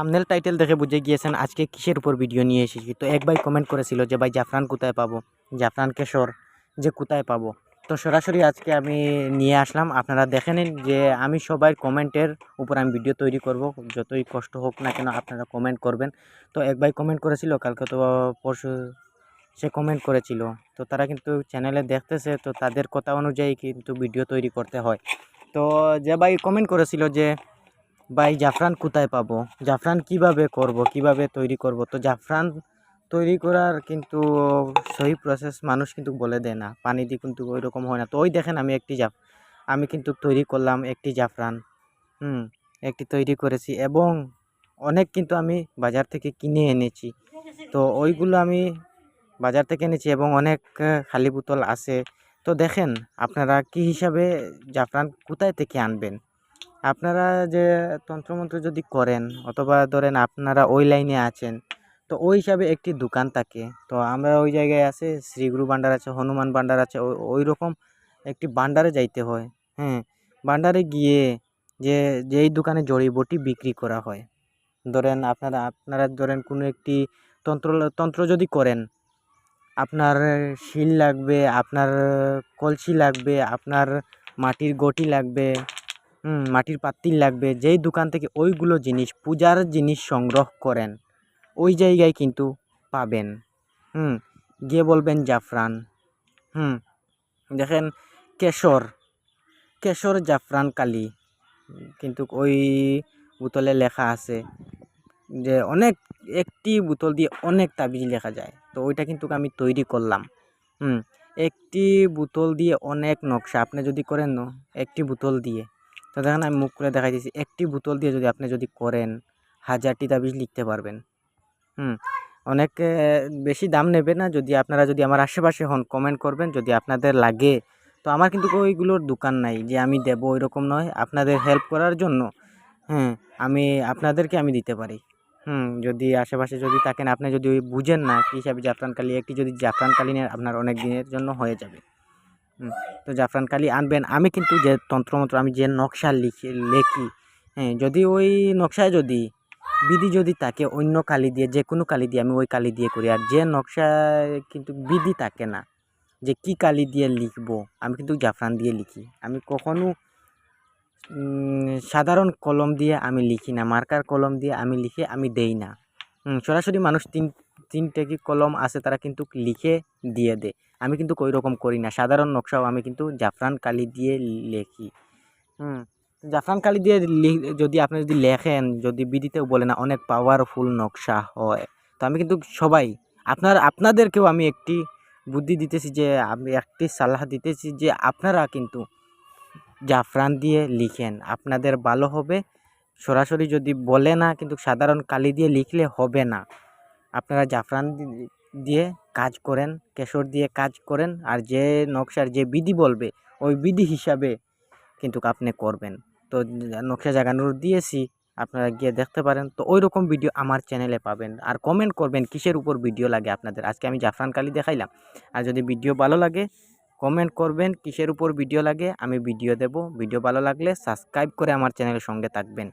Thumbnail title দেখে বুঝে গিয়েছেন আজকে কিসের উপর ভিডিও নিয়ে এসেছি। তো এক ভাই কমেন্ট করেছিল যে, ভাই, জাফরান কোথায় পাবো? জাফরান কেশর যে কোথায় পাবো? তো সরাসরি আজকে আমি নিয়ে আসলাম। আপনারা দেখে নিন যে, আমি সবাই কমেন্টের উপর আমি ভিডিও তৈরি করব। যতই কষ্ট হোক না কেন আপনারা কমেন্ট করবেন। তো এক ভাই কমেন্ট করেছিল, কালকে তো পরশু সে কমেন্ট করেছিল। তো তারা কিন্তু চ্যানেলে দেখতেছে, তো তাদের কথা অনুযায়ী কিন্তু ভিডিও তৈরি করতে হয়। তো যে ভাই কমেন্ট করেছিল যে ভাই জাফরান কোথায় পাবো? জাফরান কীভাবে করব, কীভাবে তৈরি করব? তো জাফরান তৈরি করার কিন্তু সহি প্রসেস মানুষ কিন্তু বলে দেয় না। পানি দিয়ে কিন্তু ওই রকম হয় না। তো ওই দেখেন আমি একটি জাফ, আমি কিন্তু তৈরি করলাম একটি জাফরান। হুম, একটি তৈরি করেছি এবং অনেক কিন্তু আমি বাজার থেকে কিনে এনেছি। তো ওইগুলো আমি বাজার থেকে এনেছি এবং অনেক খালি বোতল আছে। তো দেখেন আপনারা কি হিসাবে জাফরান কোথায় থেকে আনবেন? আপনারা যে তন্ত্রমন্ত্র যদি করেন, অথবা ধরেন আপনারা ওই লাইনে আছেন, তো ওই হিসাবে একটি দোকান থাকে। তো আমরা ওই জায়গায় আছে শ্রীগুরু ভান্ডার আছে, হনুমান ভান্ডার আছে ওই- রকম একটি ভান্ডারে যাইতে হয় হ্যাঁ। ভান্ডারে গিয়ে যে, যেই দোকানে জড়িবটি বিক্রি করা হয়। ধরেন আপনারা আপনারা ধরেন কোনো একটি তন্ত্র তন্ত্র যদি করেন, আপনার শিল লাগবে, আপনার কলসি লাগবে, আপনার মাটির গটি লাগবে মাটির পাতিল লাগবে। যেই দোকান থেকে ওইগুলো জিনিস, পূজার জিনিস সংগ্রহ করেন, ওই জায়গায় কিন্তু পাবেন। হুম, গিয়ে বলবেন জাফরান। হুম, দেখেন কেশর কেশর, জাফরান, কালি। কিন্তু ওই বোতলে লেখা আছে যে অনেক, একটি বোতল দিয়ে অনেক তাবিজ লেখা যায়। তো ওইটা কিন্তু আমি তৈরি করলাম। হুম, একটি বোতল দিয়ে অনেক নকশা। আপনি যদি করেন একটি বোতল দিয়ে। তো দেখেন আমি মুখ করে দেখাই দিয়েছি একটি বোতল দিয়ে যদি আপনি যদি করেন, হাজারটি তাবিজ লিখতে পারবেন। হুম, অনেক বেশি দাম নেবে না। যদি আপনারা যদি আমার আশেপাশে হন কমেন্ট করবেন। যদি আপনাদের লাগে, তো আমার কিন্তু ওইগুলোর দোকান নাই যে আমি দেবো ওই রকম নয়। আপনাদের হেল্প করার জন্য হ্যাঁ আমি, আপনাদেরকে আমি দিতে পারি। হুম, যদি আশেপাশে যদি থাকেন, আপনি যদি বুঝেন না, কী হিসাবে জাফরান কালি একটি যদি জাফরান কালি নেন, আপনার অনেক দিনের জন্য হয়ে যাবে। তো জাফরান কালি আনবেন। আমি কিন্তু যে তন্ত্রমন্ত্র, আমি যে নকশা লিখি, লেখি হ্যাঁ যদি ওই নকশায় যদি, বিধি যদি থাকে অন্য কালি দিয়ে, যে কোনো কালি দিয়ে আমি ওই কালি দিয়ে করি। আর যে নকশায় কিন্তু বিধি থাকে না, যে কি কালি দিয়ে লিখব, আমি কিন্তু জাফরান দিয়ে লিখি। আমি কখনো সাধারণ কলম দিয়ে আমি লিখি না, মার্কার কলম দিয়ে আমি লিখে আমি দেই না। সরাসরি মানুষ তিন তিনটে কি কলম আছে তারা কিন্তু লিখে দিয়ে দেয়। আমি কিন্তু ওই রকম করি না। সাধারণ নকশাও আমি কিন্তু জাফরান কালি দিয়ে লেখি। হুম, জাফরান কালি দিয়ে যদি আপনি যদি লেখেন, যদি বিদিতেও বলে না, অনেক পাওয়ারফুল নকশা হয়। তো আমি কিন্তু সবাই, আপনার, আপনাদেরকেও আমি একটি বুদ্ধি দিতেছি যে, আমি একটি সালাহ দিতেছি যে, আপনারা কিন্তু জাফরান দিয়ে লিখেন। আপনাদের ভালো হবে। সরাসরি যদি বলে না, কিন্তু সাধারণ কালি দিয়ে লিখলে হবে না। আপনারা জাফরান দিয়ে কাজ করেন, কেশর দিয়ে কাজ করেন, আর যে নকশার যে বিধি বলবে, ওই বিধি হিসাবে কিন্তু আপনি করবেন। তো নকশা জাগানোর দিয়েছি, আপনারা গিয়ে দেখতে পারেন। তো ওই রকম ভিডিও আমার চ্যানেলে পাবেন। আর কমেন্ট করবেন কিসের উপর ভিডিও লাগে আপনাদের? আজকে আমি জাফরান কালি দেখাইলাম। আর যদি ভিডিও ভালো লাগে কমেন্ট করবেন কিসের উপর ভিডিও লাগে, আমি ভিডিও দেব। ভিডিও ভালো লাগলে সাবস্ক্রাইব করে আমার চ্যানেলের সঙ্গে থাকবেন।